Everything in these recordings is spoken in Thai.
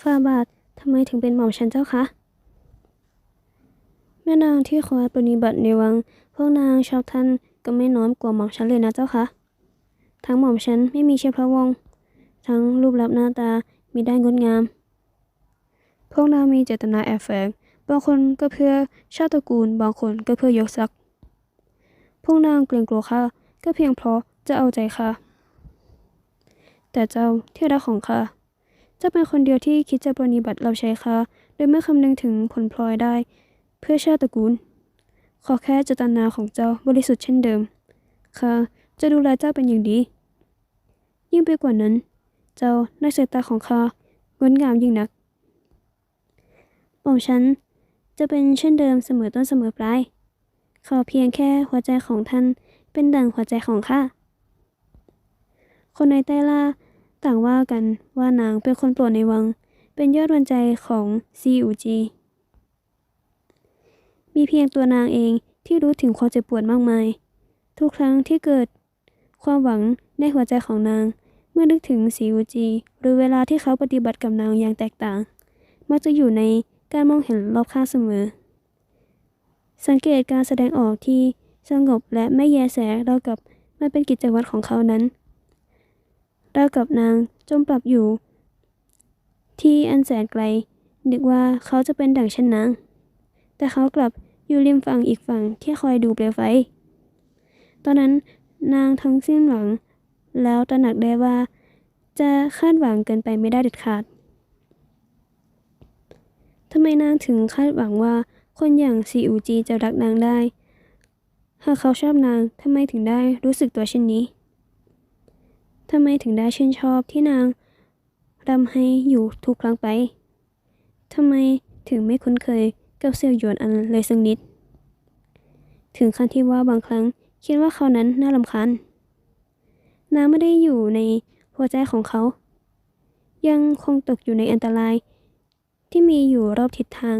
ฝ่าบาททำไมถึงเป็นหม่อมฉันเจ้าคะ แม่นางที่คอยปฏิบัติในวัง พวกนางชาวท่านก็ไม่น้อยกว่าหม่อมฉันเลยนะเจ้าคะ ทั้งหม่อมฉันไม่มีเชื้อพระวงศ์ทั้งรูปลักษณ์หน้าตามีได้งดงาม พวกนางมีเจตนาแอบแฝง บางคนก็เพื่อชาติตระกูล บางคนก็เพื่อยศศักดิ์ พวกนางเกรงกลัวข้าก็เพียงเพราะจะเอาใจข้าแต่เจ้าที่รักของข้า จะเป็นคนเดียวที่คิดจะปฏิบัติรับใช้ข้า โดยไม่คำนึงถึงผลพลอยได้ เพื่อชาติตระกูล ขอแค่เจตนาของเจ้าบริสุทธิ์เช่นเดิมข้าจะดูแลเจ้าเป็นอย่างดี ยิ่งไปกว่านั้น เจ้าในสายตาของข้างดงามยิ่งนักหม่อมฉันจะเป็นเช่นเดิมเสมอต้นเสมอปลาย ขอเพียงแค่หัวใจของท่านเป็นดั่งหัวใจของข้า คนในใต้ล่า ต่างว่ากันว่านางเป็นคนโปรดในวัง เป็นยอดวันใจของซีอูจีมีเพียงตัวนางเองที่รู้ถึงความเจ็บปวดมากมาย ทุกครั้งที่เกิดความหวังในหัวใจของนาง เมื่อนึกถึงสีอูจีหรือเวลาที่เขาปฏิบัติกับนางอย่างแตกต่าง มักจะอยู่ในการมองเห็นรอบข้างเสมอ สังเกตการแสดงออกที่สงบและไม่แยแสเรากับมันเป็นกิจวัตรของเขานั้น ราวกับนางจมปรับอยู่ ที่อันแสนไกลนึกว่าเขาจะเป็นดั่งเช่นนางแต่เขากลับอยู่ริมฝั่งอีกฝั่งที่คอยดูเปลวไฟ ตอนนั้นนางทั้งสิ้นหวัง แล้วตระหนักได้ว่า จะคาดหวังเกินไปไม่ได้เด็ดขาดทำไมนางถึงคาดหวังว่าคนอย่างซีอูจีจะรักนางได้ หากเขาชอบนางทำไมถึงได้รู้สึกตัวเช่นนี้ ทำไมถึงได้ชื่นชอบที่นางรำให้อยู่ทุกครั้งไป ทำไมถึงไม่คุ้นเคยกับเสี่ยวหยวนอันเลยสักนิด ถึงขั้นที่ว่าบางครั้งคิดว่าเขานั้นน่ารำคาญนางไม่ได้อยู่ในหัวใจของเขา ยังคงตกอยู่ในอันตรายที่มีอยู่รอบทิศทาง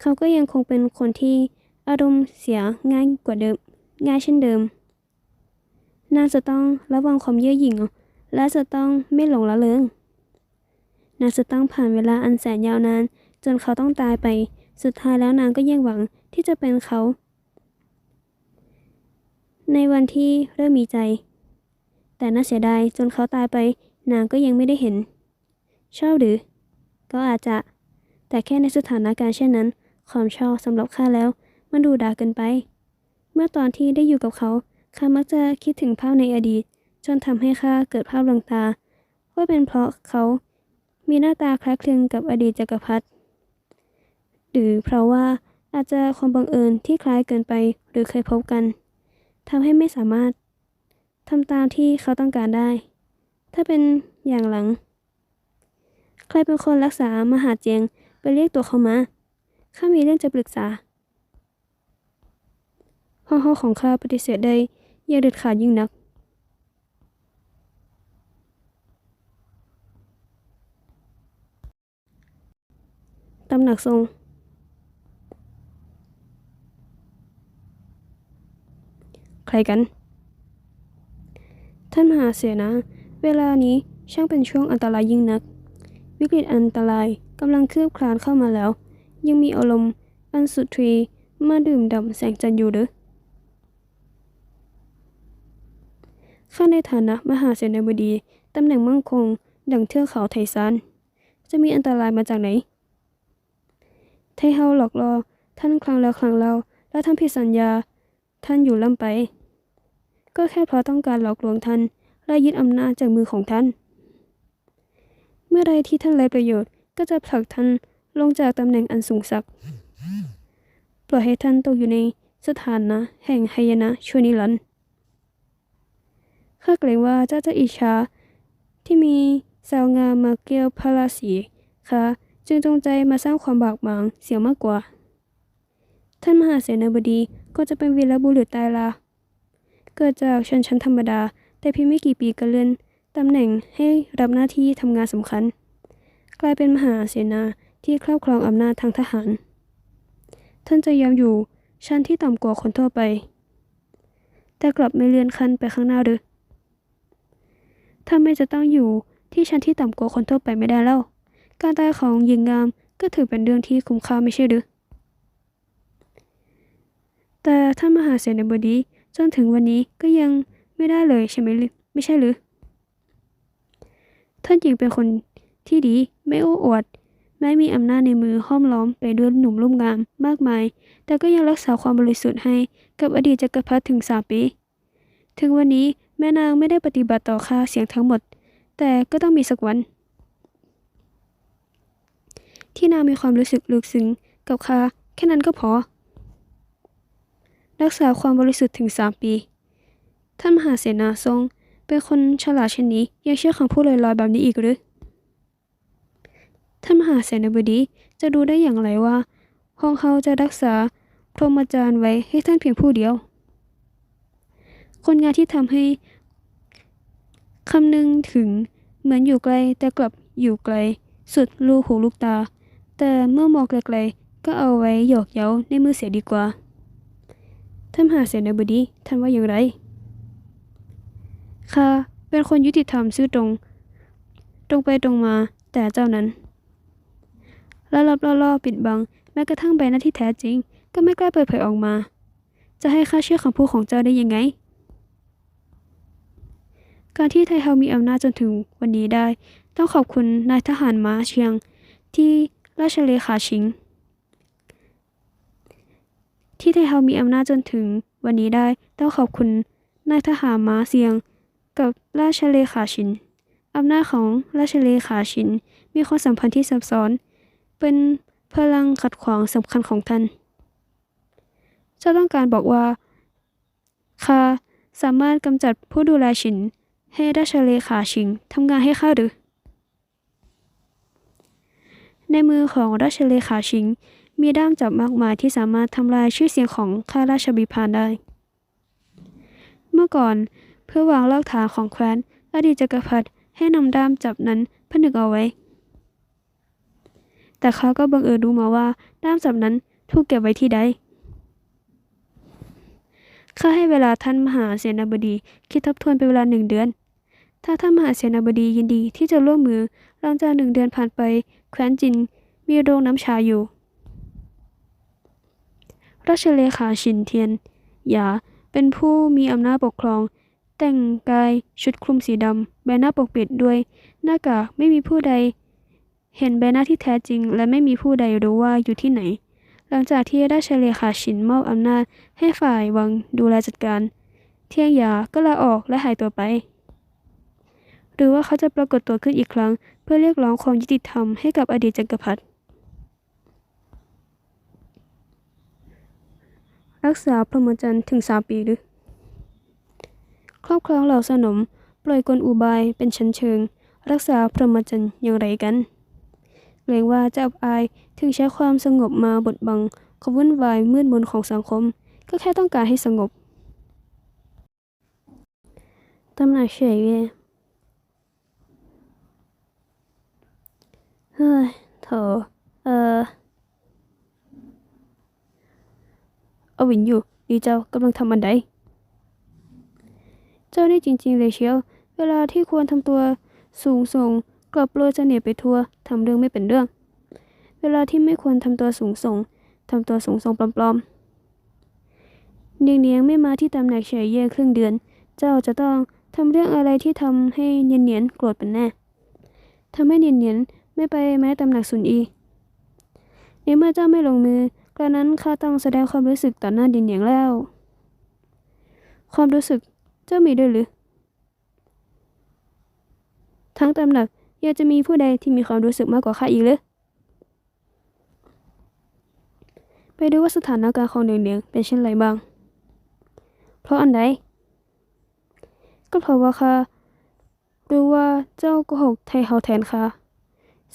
เขาก็ยังคงเป็นคนที่อารมณ์เสียง่ายกว่าเดิม ง่ายเช่นเดิม นางจะต้องระวังความเย่อหยิ่งและจะต้องไม่หลงละเลงนางจะต้องผ่านเวลาอันแสนยาวนาน จนเขาต้องตายไป สุดท้ายแล้วนางก็ยังหวังที่จะเป็นเขา ในวันที่เริ่มมีใจ แต่น่าเสียดายจนเขาตายไป นางก็ยังไม่ได้เห็น ชอบหรือ ก็อาจจะ แต่แค่ในสถานการณ์เช่นนั้น ความชอบสำหรับข้าแล้ว มันดูดาเกินไป เมื่อตอนที่ได้อยู่กับเขา ข้ามักจะคิดถึงภาพในอดีต จนทำให้ข้าเกิดภาพลวงตา ว่าเป็นเพราะเขามีหน้าตาคล้ายคลึงกับอดีตจักรพรรดิหรือเพราะว่าอาจจะความบังเอิญที่คล้ายเกินไปหรือเคยพบกันทำให้ไม่สามารถทำตามที่เขาต้องการได้ ถ้าเป็นอย่างหลัง ใครเป็นคนรักษามหาเจียงไปเรียกตัวเขามาข้ามีเรื่องจะปรึกษาพ่องห้องของข้าปฏิเสธได้ อย่าเด็ดขาดยิ่งนัก ตำหนักทรงใครกัน ท่านมหาเสนา เวลานี้ช่างเป็นช่วงอันตรายยิ่งนัก วิกฤตอันตรายกำลังคืบคลานเข้ามาแล้ว ยังมีอารมณ์อันสุดทรีมาดื่มด่ำแสงจันทร์อยู่หรือ ข้าในฐานะมหาเสนาบดีตำแหน่งมั่งคง ดังเทือกเขาไทซานจะมีอันตรายมาจากไหน ไทเฮาหลอกล่อท่านครั้งแล้วครั้งเล่าแล้วท่านผิดสัญญา ท่านอยู่ล่ำไป ก็แค่เพราะต้องการหลอกลวงท่านและยึดอำนาจจากมือของท่าน เมื่อใดที่ท่านไร้ประโยชน์ก็จะผลักท่านลงจากตำแหน่งอันสูงสักปล่อยให้ท่านตกอยู่ในสถานะแห่งไหยนะชั่วนิรันดร์ ข้าเกรงว่าเจ้าจะอิจฉาที่มีสาวงามมาเกี่ยวพระราศีค่ะจึงจงใจมาสร้างความบากหมางเสียมากกว่า ท่านมหาเสนาบดีก็จะเป็นวีรบุรุษตายลาเกิดจากชนชั้นธรรมดา แต่เพียงไม่กี่ปีก็เลื่อนตำแหน่งให้รับหน้าที่ทำงานสำคัญ กลายเป็นมหาเสนาที่ครอบครองอำนาจทางทหาร ท่านจะยอมอยู่ชั้นที่ต่ำกว่าคนทั่วไป แต่กลับไม่เลื่อนขั้นไปข้างหน้าหรือ ถ้าไม่จะต้องอยู่ที่ชั้นที่ต่ำกว่าคนทั่วไปไม่ได้แล้วการตายของหญิงงามก็ถือเป็นเรื่องที่คุ้มค่าไม่ใช่หรือ แต่ท่านมหาเสนาบดีจนถึงวันนี้ก็ยังไม่ได้เลยใช่ไหมไม่ใช่หรือ ท่านหญิงเป็นคนที่ดีไม่โอ้อวดแม้มีอำนาจในมือห้อมล้อมไปด้วยหนุ่มรุ่มงามมากมาย แต่ก็ยังรักษาความบริสุทธิ์ให้กับอดีตจักรพรรดิถึงสามปี ถึงวันนี้ แม่นางไม่ได้ปฏิบัติต่อข้าเสียงทั้งหมด แต่ก็ต้องมีสักวัน ที่นางมีความรู้สึกลึกซึ้งกับข้าแค่นั้นก็พอ รักษาความบริสุทธิ์ถึงสามปี ท่านมหาเสนาทรงเป็นคนฉลาดเช่นนี้ยังเชื่อคำพูดลอยๆแบบนี้อีกหรือ ท่านมหาเสนาบดีจะดูได้อย่างไรว่าห้องเขาจะรักษาพรหมจรรย์ไว้ให้ท่านเพียงผู้เดียว คนงานที่ทำให้คำนึงถึงเหมือนอยู่ไกลแต่กลับอยู่ไกล สุดลูกหูลูกตา แต่เมื่อมองไกลๆก็เอาไว้หยอกเย้าในมือเสียดีกว่าท่านมหาเสนาบดีท่านว่าอย่างไรข้าเป็นคนยุติธรรมซื่อตรง ตรงไปตรงมาแต่เจ้านั้นละลับล่อๆปิดบัง แม้กระทั่งใบหน้าที่แท้จริง ก็ไม่กล้าเปิดเผยออกมา จะให้ข้าเชื่อคำพูดของเจ้าได้ยังไง การที่ไทเฮามีอำนาจจนถึงวันนี้ได้ ต้องขอบคุณนายทหารม้าเชียง ที่ราชเลขาชิง ที่ไทเฮามีอำนาจจนถึงวันนี้ได้ ต้องขอบคุณนายทหารม้าเซียง กับราชเลขาชินอำนาจของราชเลขาชิน มีความสัมพันธ์ที่ซับซ้อน เป็นพลังขัดขวางสำคัญของท่านเจ้าต้องการบอกว่าข้าสามารถกำจัดผู้ดูแลชิน ให้ราชเลขาชิงทำงานให้ข้าหรือ ในมือของราชเลขาชิง มีด้ามจับมากมายที่สามารถทำลายชื่อเสียงของข้าราชบิพารได้ เมื่อก่อนเพื่อวางรากฐานของแคว้น อดีตจักรพรรดิให้นำด้ามจับนั้นผนึกเอาไว้ แต่เขาก็บังเอิญรู้มาว่าด้ามจับนั้นถูกเก็บไว้ที่ใดข้าให้เวลาท่านมหาเสนาบดี คิดทบทวนเป็นเวลาหนึ่งเดือน ถ้าท่านมหาเสนาบดียินดีที่จะร่วมมือ หลังจากหนึ่งเดือนผ่านไป แคว้นจิน มีโรงน้ำชาอยู่ ราชเลขาชินเทียน หยา เป็นผู้มีอำนาจปกครอง แต่งกายชุดคลุมสีดำ ใบหน้าปกปิดด้วย หน้ากากไม่มีผู้ใด เห็นใบหน้าที่แท้จริง และไม่มีผู้ใดรู้ว่าอยู่ที่ไหน หลังจากที่ราชเลขาชินมอบอำนาจให้ฝ่ายวังดูแลจัดการ เทียงหยาก็ลาออกและหายตัวไป หรือว่าเขาจะปรากฏตัวขึ้นอีกครั้ง เพื่อเรียกร้องความยุติธรรมให้กับอดีตจักรพรรดิรักษาพรหมจรรย์ถึงสามปีหรือครอบครองเหล่าสนม ปล่อยกลอุบายเป็นชั้นเชิง รักษาพรหมจรรย์อย่างไรกันเกรงว่าจะอับอายถึงใช้ความสงบมาบดบังความวุ่นวายมืดมนของสังคม ก็แค่ต้องการให้สงบตำหนักเฉยเย่ เฮ้ยโถเออเอาวินอยู่นี่เจ้ากำลังทำอันใดเจ้านี่จริง ๆ เลยเชียว เวลาที่ควรทำตัวสูงส่งกลับโปรยเสน่ห์ไปทั่วทำเรื่องไม่เป็นเรื่อง เวลาที่ไม่ควรทำตัวสูงส่งทำตัวสูงส่งปลอมๆเนียงเนียงๆไม่มาที่ตำแหน่งเฉยเย่ครึ่งเดือน เจ้าจะต้องทำเรื่องอะไรที่ทำให้เนียนเนียนๆโกรธเป็นแน่ทำให้เนียนเนียนๆ ไม่ไปแม้ตำแหน่งสุนอีในเมื่อเจ้าไม่ลงมือกระนั้นข้าต้องแสดงความรู้สึกต่อหน้าดินเหนียงแล้ว ความรู้สึกเจ้ามีด้วยหรือ ทั้งตำหนักยังจะมีผู้ใดที่มีความรู้สึกมากกว่าข้าอีกหรือไปดูว่าสถานการณ์ของเหนียงเหนียงเป็นเช่นไรบ้าง เพราะอันใด ก็เพราะว่าข้ารู้ว่าเจ้าโกหกไทยเฮาแทนข้า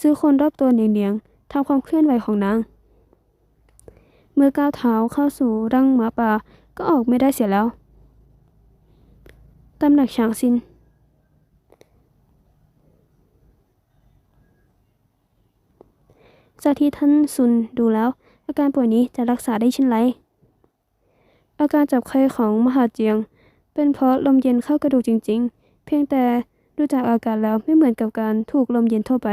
ซื้อคนรอบตัวเหนียงเหนียงทำความเคลื่อนไหวของนาง เมื่อก้าวเท้าเข้าสู่รังหมาป่าก็ออกไม่ได้เสียแล้วตำหนักฉางซิน จากที่ท่านซุนดูแล้ว อาการป่วยนี้จะรักษาได้เช่นไร อาการจับไข้ของมหาเจียง เป็นเพราะลมเย็นเข้ากระดูกจริง ๆ เพียงแต่ดูจากอาการแล้วไม่เหมือนกับการถูกลมเย็นทั่วไป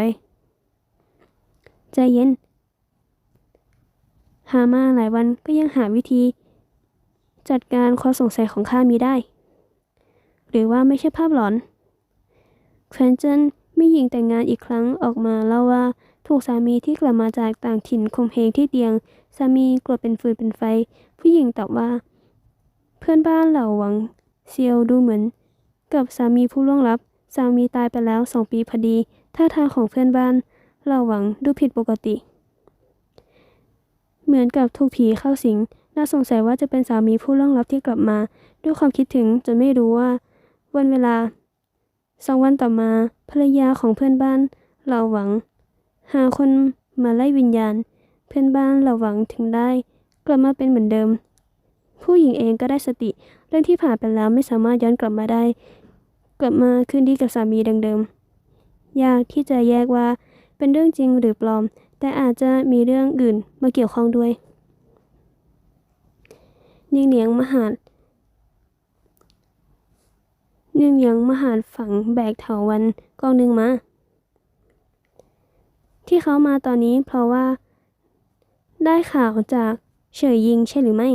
ใจเย็น หามาหลายวันก็ยังหาวิธี จัดการความสงสัยของข้ามีได้ หรือว่าไม่ใช่ภาพหลอนแควนเจนมีหญิงแต่งงานอีกครั้งออกมาเล่าว่าถูกสามีที่กลับมาจากต่างถิ่นข่มเหงที่เตียง สามีกลัวเป็นฟืนเป็นไฟ ผู้หญิงตอบว่า เพื่อนบ้านเหล่าหวังเซียวดูเหมือน กับสามีผู้ล่วงลับ สามีตายไปแล้วสองปีพอดีท่าทางของเพื่อนบ้าน เหล่าหวังดูผิดปกติ เหมือนกับถูกผีเข้าสิง น่าสงสัยว่าจะเป็นสามีผู้ล่วงลับที่กลับมา ด้วยความคิดถึงจนไม่รู้ว่า วันเวลาสองวันต่อมาภรรยาของเพื่อนบ้านเหล่าหวัง หาคนมาไล่วิญญาณ เพื่อนบ้านเหล่าหวังถึงได้ กลับมาเป็นเหมือนเดิม ผู้หญิงเองก็ได้สติ เรื่องที่ผ่านไปแล้วไม่สามารถย้อนกลับมาได้ กลับมาคืนดีกับสามีดังเดิม ยากที่จะแยกว่า เป็นเรื่องจริงหรือปลอม แต่อาจจะมีเรื่องอื่นมาเกี่ยวข้องด้วยนิ่งเหนียงมหาดนิ่งเหนียงมหาดฝังแบกเถาวันกองหนึ่งมา ที่เขามาตอนนี้เพราะว่า ได้ข่าวจากเฉยยิงใช่หรือไม่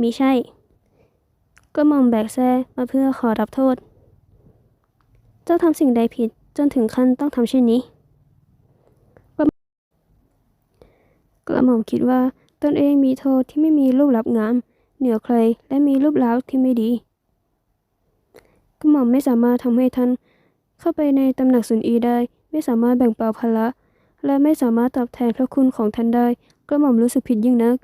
มิใช่ ก็มอมแบกแซ่มาเพื่อขอรับโทษ เจ้าทำสิ่งใดผิดจนถึงขั้นต้องทำเช่นนี้ กระหม่อมคิดว่าตนเองมีโทษที่ไม่มีรูปลับงาม เหนือใครและมีรูปลักษณ์ที่ไม่ดี กระหม่อมไม่สามารถทำให้ท่าน เข้าไปในตำหนักสุนอีได้ ไม่สามารถแบ่งเบาภาระและไม่สามารถตอบแทนพระคุณของท่านได้ กระหม่อมรู้สึกผิดยิ่งนัก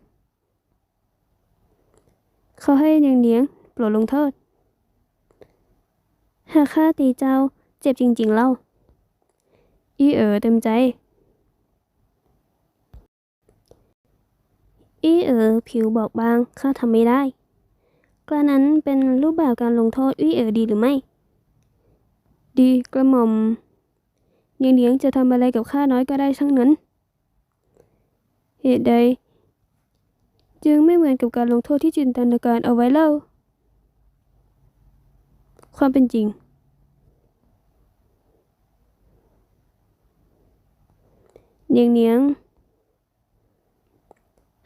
เขาให้เนียงเนี้ยงโปรดลงโทษ หากข้าตีเจ้า เจ็บจริงๆเล่า อีเอ๋อเต็มใจ อีเอ๋อผิวบอกบางข้าทำไม่ได้ กระนั้นเป็นรูปแบบการลงโทษอีเอ๋อดีหรือไม่ ดีกระหม่อมเนียงเนียงจะทำอะไรกับข้าน้อยก็ได้ทั้งนั้น เหตุใด จึงไม่เหมือนกับการลงโทษที่จินตนาการเอาไว้เล่า ความเป็นจริง เนียงเนียง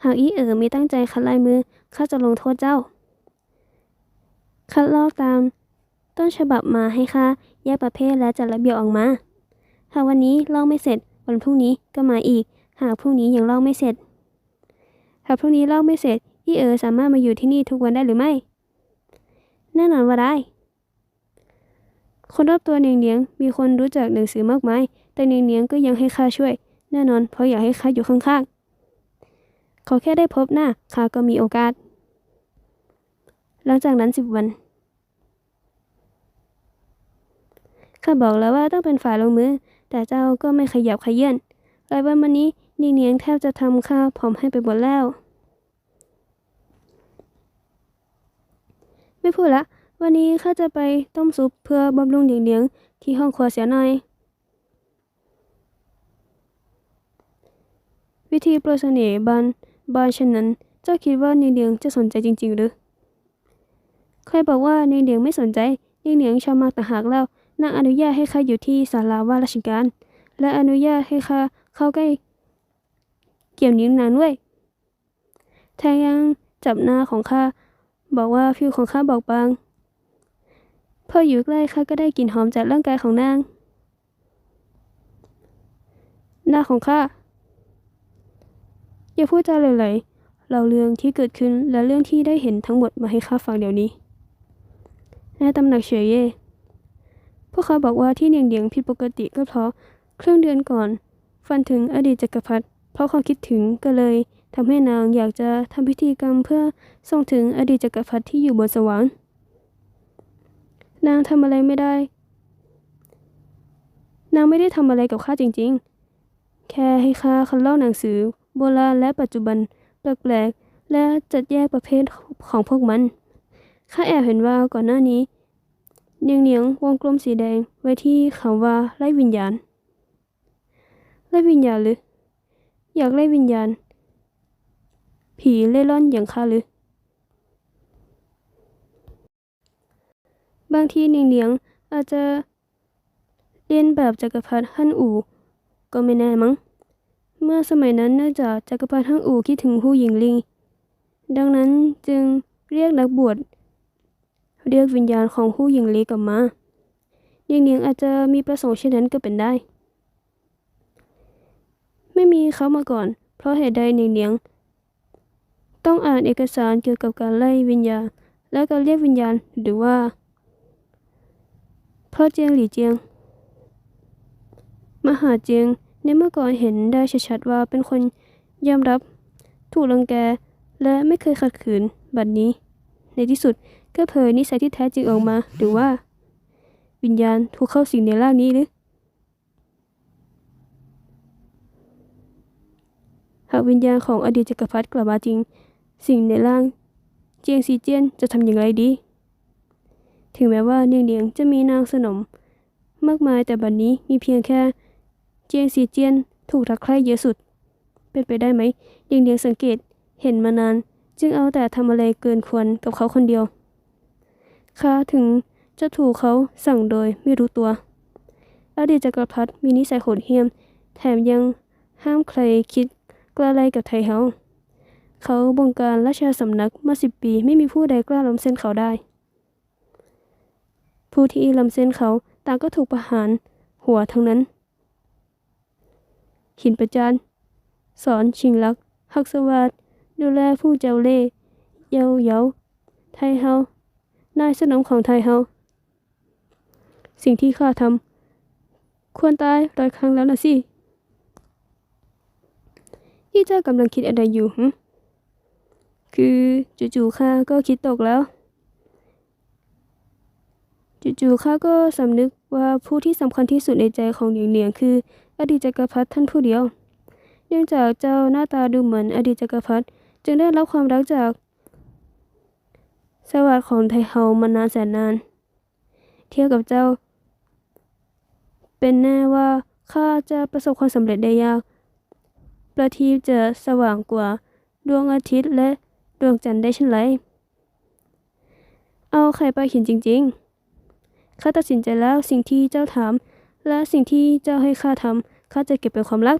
หากอีเอ๋อมีตั้งใจคัดลายมือข้าจะลงโทษเจ้า คัดลอกตาม ต้นฉบับมาให้ข้าแยกประเภทและจัดระเบียบออกมา หากวันนี้ลอกไม่เสร็จ วันพรุ่งนี้ก็มาอีก หากพรุ่งนี้ยังลอกไม่เสร็จ หากพรุ่งนี้ลอกไม่เสร็จอีเอ๋อสามารถมาอยู่ที่นี่ทุกวันได้หรือไม่ แน่นอนว่าได้ คนรอบตัวเนียงเนียงมีคนรู้จักหนังสือมากมาย แต่เนียงเนียงก็ยังให้ข้าช่วย แน่นอนเพราะอยากให้ข้าอยู่ข้างๆ ขาแค่ได้พบหน้าข้าก็มีโอกาส หลังจากนั้นสิบวันข้าบอกแล้วว่าต้องเป็นฝ่ายลงมือ แต่เจ้าก็ไม่ขยับขยื่นหลายวันมานี้เนียงเนียงแทบจะทำข้าผอมให้ไปหมดแล้ว ไม่พูดละ วันนี้ข้าจะไปต้มซุปเพื่อบำรุงเนียงเนียงที่ห้องครัวเสียหน่อย วิธีโปรยเสน่ห์บาน บานเช่นนั้น เจ้าคิดว่าเนียงเนียงจะสนใจจริงๆหรือ ใครบอกว่าเนียงเนียงไม่สนใจเนียงเนียงชอบมากต่างหากแล้วนางอนุญาตให้ข้าอยู่ที่ศาลาว่าราชการ และอนุญาตให้ข้าเข้าใกล้เกี่ยวนิ้วนางด้วยแถมยังจับหน้าของข้าบอกว่าผิวของข้าบอบบางพออยู่ใกล้ข้าก็ได้กลิ่นหอมจากร่างกายของนาง หน้าของข้า อย่าพูดจาเลยๆเราเรื่องที่เกิดขึ้นและเรื่องที่ได้เห็นทั้งหมดมาให้ข้าฟังเดี๋ยวนี้ในตำหนักเฉยเย่พวกเขาบอกว่าที่เนียงเดียงผิดปกติก็เพราะเครื่องเดือนก่อน ฟันถึงอดีตจักรพรรดิเพราะความคิดถึงก็เลยทำให้นางอยากจะทำพิธีกรรมเพื่อส่งถึงอดีตจักรพรรดิที่อยู่บนสวรรค์นางทำอะไรไม่ได้ นางไม่ได้ทำอะไรกับข้าจริง ๆ แค่ให้ข้าคัดลอกหนังสือ โบราณและปัจจุบันแปลกๆและจัดแยกประเภทของพวกมัน ข้าแอบเห็นว่าก่อนหน้านี้เนียงเนียงวงกลมสีแดงไว้ที่คำว่าไล่วิญญาณ ไล่วิญญาณหรือ อยากไล่วิญญาณ ผีเล่ร่อนอย่างข้าหรือ บางทีเนียงเนียงอาจจะเรียนแบบจักรพรรดิฮั่นอู่ก็ไม่แน่มั้ง เมื่อสมัยนั้นเนื่องจากจักรพรรดิฮั่งอู่คิดถึงผู้หญิงลีดังนั้นจึงเรียกนักบวชเรียกวิญญาณของผู้หญิงลีกลับมาเนียงเนียงอาจจะมีประสงค์เช่นนั้นก็เป็นได้ ไม่มีเขามาก่อน เพราะเหตุใดเนียงเนียงต้องอ่านเอกสารเกี่ยวกับการไล่วิญญาณ และการเรียกวิญญาณหรือว่าพราะเจียงหลี่เจียง มหาเจียง ในเมื่อก่อนเห็นได้ชัดๆว่าเป็นคนยอมรับ ถูกรังแก และไม่เคยขัดขืนบัดนี้ ในที่สุดก็เผยนิสัยที่แท้จริงออกมา หรือว่า วิญญาณถูกเข้าสิงในร่างนี้หรือหากวิญญาณของอดีตจักรพรรดิกลับมาจริง สิ่งในร่าง เจียงซีเจียนจะทำอย่างไรดี ถึงแม้ว่าเนียงเนียงจะมีนางสนม มากมายแต่บัดนนี้มีเพียงแค่ เจียงซีเจียนถูกรักใคร่เยอะสุด เป็นไปได้ไหมเนียงเนียงสังเกตเห็นมานาน จึงเอาแต่ทำอะไรเกินควรกับเขาคนเดียวข้าถึงจะถูกเขาสั่งโดยไม่รู้ตัวอดีตจักรพรรดิมีนิสัยโหดเหี้ยม แถมยังห้ามใครคิดกล้าไล่กับไทเฮาเขาบงการราชสำนักมาสิบปีไม่มีผู้ใดกล้าล้ำเส้นเขาได้ ผู้ที่ล้ำเส้นเขาต่างก็ถูกประหาร หัวทั้งนั้น หินประจานสอนชิงลักหักสวัสดดูแลผู้เจ้าเล่เยาเยาไทเฮานายสนมของไทเฮาสิ่งที่ข้าทำควรตายร้อยครั้งแล้วนะสิที่เจ้ากำลังคิดอะไรอยู่หึคือจู่ๆข้าก็คิดตกแล้ว จู่ๆข้าก็สำนึกว่าผู้ที่สำคัญที่สุดในใจของเหนียงเหนียงคือ อดีตจักรพรรดิท่านผู้เดียว เนื่องจากเจ้าหน้าตาดูเหมือนอดีตจักรพรรดิจึงได้รับความรักจาก สวัสดิ์ของไทเฮามานานแสนนาน เทียบกับเจ้า เป็นแน่ว่าข้าจะประสบความสำเร็จได้ยาก ประทีปจะสว่างกว่าดวงอาทิตย์และดวงจันทร์ได้เช่นไร เอาไข่ปลาหินจริง ๆ ข้าตัดสินใจแล้วสิ่งที่เจ้าถาม และสิ่งที่เจ้าให้ข้าทำข้าจะเก็บเป็นความลับ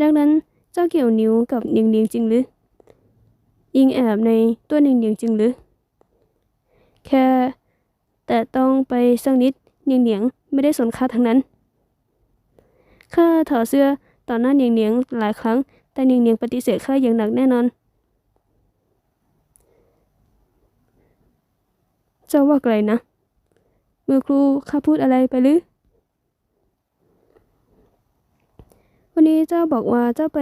ดังนั้นเจ้าเกี่ยวนิ้วกับเนียงเนียงจริงหรือ ยิงแอบในตัวเนียงเนียงจริงหรือ แค่แต่ต้องไปสักนิดเนียงเนียงไม่ได้สนข้าทั้งนั้น ข้าถอดเสื้อต่อหน้าเนียงเนียงหลายครั้ง แต่เนียงเนียงปฏิเสธข้าอย่างหนักแน่นอน เจ้าว่าไกลนะเมื่อครูข้าพูดอะไรไปหรือ วันนี้เจ้าบอกว่าเจ้าไป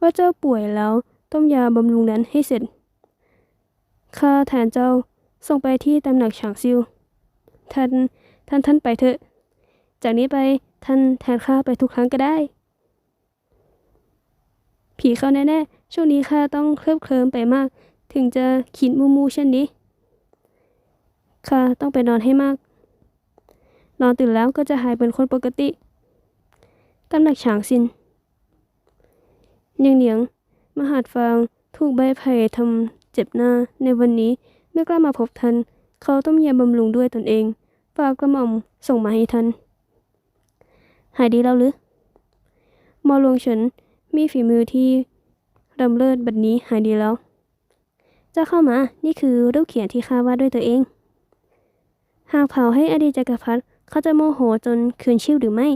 ว่าเจ้าป่วยแล้วต้มยาบำรุงนั้นให้เสร็จ ข้าแทนเจ้าส่งไปที่ตำหนักฉางซิว ท่าน ท่านท่านไปเถอะ จากนี้ไปท่านแทนข้าไปทุกครั้งก็ได้ ผีเข้าแน่ๆ ช่วงนี้ข้าต้องเคลิบเคลิ้มไปมาก ถึงจะคิดมูมูเช่นนี้ ข้าต้องไปนอนให้มาก นอนตื่นแล้วก็จะหายเป็นคนปกติ ตำหนักฉางซินเนียงเนียง มหาดฟางถูกใบไผ่ทำเจ็บหน้า ในวันนี้ไม่กล้ามาพบท่าน เขาต้มยาบำรุงด้วยตนเองฝากกระหม่อมส่งมาให้ท่าน หายดีแล้วหรือมอหลวงเฉินมีฝีมือที่ดำเลิศบัดนี้หายดีแล้ว เจ้าเข้ามา นี่คือรูปเขียนที่ข้าวาดด้วยตัวเอง หากเผาให้อดีตจักรพรรดิเขาจะโมโหจนคืนชีพหรือไม่